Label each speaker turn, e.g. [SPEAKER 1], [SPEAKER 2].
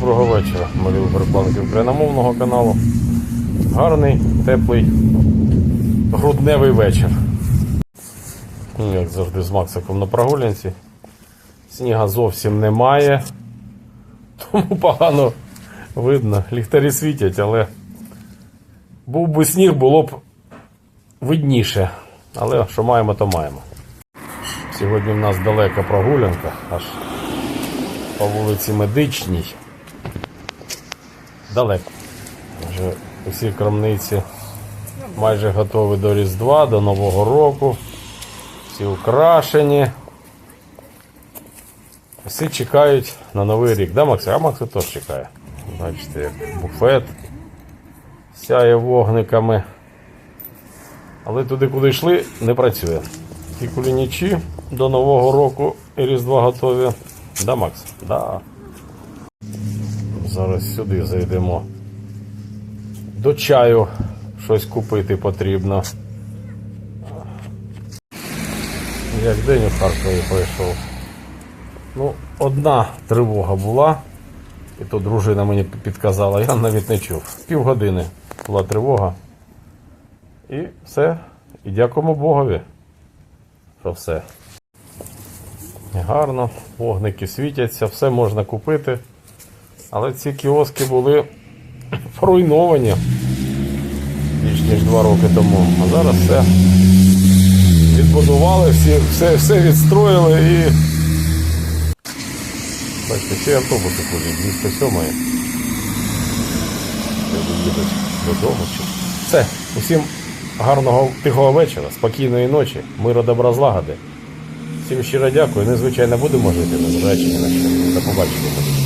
[SPEAKER 1] доброго вечора, мої виборпланки україномовного каналу. Гарний, теплий, грудневий вечір. Ну, Як завжди з Максиком на прогулянці. Сніга зовсім немає, тому погано видно. Ліхтарі світять, але був би сніг, було б видніше. Але що маємо, то маємо. Сьогодні в нас далека прогулянка, аж по вулиці Медичній. Далеко. Вже усі крамниці майже готові до Різдва, до Нового року. Всі украшені. Всі чекають на Новий рік. Да, Макс? А Макс теж чекає. Бачите, як буфет сяє вогниками. Але туди, куди йшли, не працює. Ті кулінічі до Нового року і Різдва готові. Да, Макс? Да. Зараз сюди зайдемо. До чаю щось купити потрібно. Як день у Харкові пройшов. Ну, одна тривога була, і то дружина мені підказала, я навіть не чув. Півгодини була тривога. І все. І дякуємо Богові. Що все. Гарно, вогники світяться, все можна купити. Але ці кіоски були поруйновані більш ніж два роки тому. А зараз все відбудували, всі, все, все відстроїли і. Бачите, ще автобуси ходять, місто сьомої. Люди їдуть додому. Все, усім гарного тихого вечора, спокійної ночі, миру добра злагоди. Всім щиро дякую. Незвичайно будемо жити, незважаючи ні на що. До побачення.